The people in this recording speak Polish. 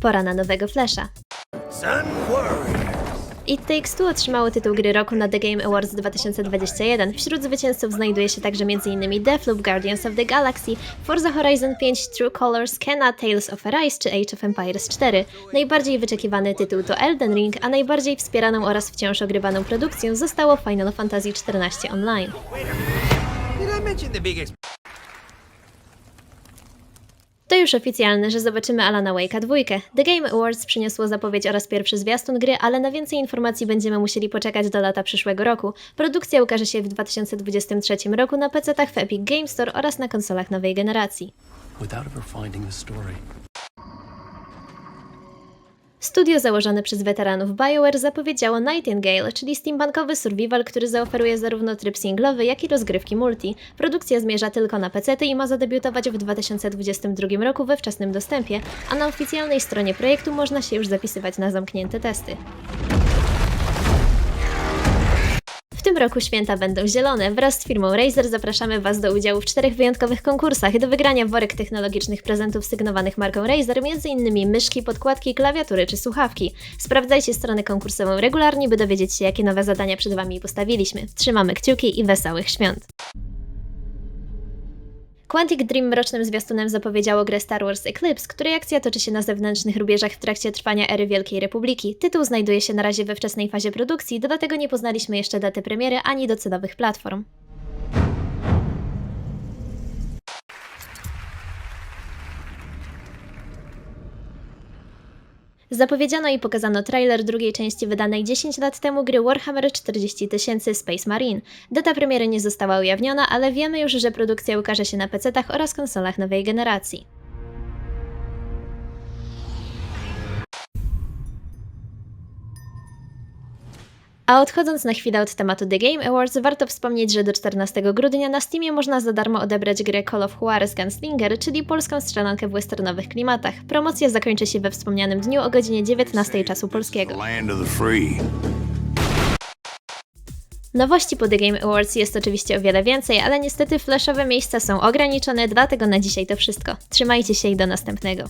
Pora na nowego Flasha. It Takes Two otrzymało tytuł gry roku na The Game Awards 2021. Wśród zwycięzców znajduje się także m.in. Deathloop, Guardians of the Galaxy, Forza Horizon 5, True Colors, Kena, Tales of Arise czy Age of Empires 4. Najbardziej wyczekiwany tytuł to Elden Ring, a najbardziej wspieraną oraz wciąż ogrywaną produkcją zostało Final Fantasy XIV Online. To już oficjalne, że zobaczymy Alana Wake'a 2. The Game Awards przyniosło zapowiedź oraz pierwszy zwiastun gry, ale na więcej informacji będziemy musieli poczekać do lata przyszłego roku. Produkcja ukaże się w 2023 roku na PC-tach w Epic Game Store oraz na konsolach nowej generacji. without ever finding the story. Studio założone przez weteranów BioWare zapowiedziało Nightingale, czyli steampunkowy survival, który zaoferuje zarówno tryb singlowy, jak i rozgrywki multi. Produkcja zmierza tylko na PC i ma zadebiutować w 2022 roku we wczesnym dostępie, a na oficjalnej stronie projektu można się już zapisywać na zamknięte testy. Tym roku święta będą zielone. Wraz z firmą Razer zapraszamy Was do udziału w czterech wyjątkowych konkursach. Do wygrania worek technologicznych prezentów sygnowanych marką Razer, m.in. myszki, podkładki, klawiatury czy słuchawki. Sprawdzajcie stronę konkursową regularnie, by dowiedzieć się, jakie nowe zadania przed Wami postawiliśmy. Trzymamy kciuki i wesołych świąt! Quantic Dream mrocznym zwiastunem zapowiedziało grę Star Wars Eclipse, której akcja toczy się na zewnętrznych rubieżach w trakcie trwania ery Wielkiej Republiki. Tytuł znajduje się na razie we wczesnej fazie produkcji, do tego nie poznaliśmy jeszcze daty premiery ani docelowych platform. Zapowiedziano i pokazano trailer drugiej części wydanej 10 lat temu gry Warhammer 40 000 Space Marine. Data premiery nie została ujawniona, ale wiemy już, że produkcja ukaże się na PC-tach oraz konsolach nowej generacji. A odchodząc na chwilę od tematu The Game Awards, warto wspomnieć, że do 14 grudnia na Steamie można za darmo odebrać grę Call of Juarez Gunslinger, czyli polską strzelankę w westernowych klimatach. Promocja zakończy się we wspomnianym dniu o godzinie 19 czasu polskiego. Nowości po The Game Awards jest oczywiście o wiele więcej, ale niestety flashowe miejsca są ograniczone, dlatego na dzisiaj to wszystko. Trzymajcie się i do następnego.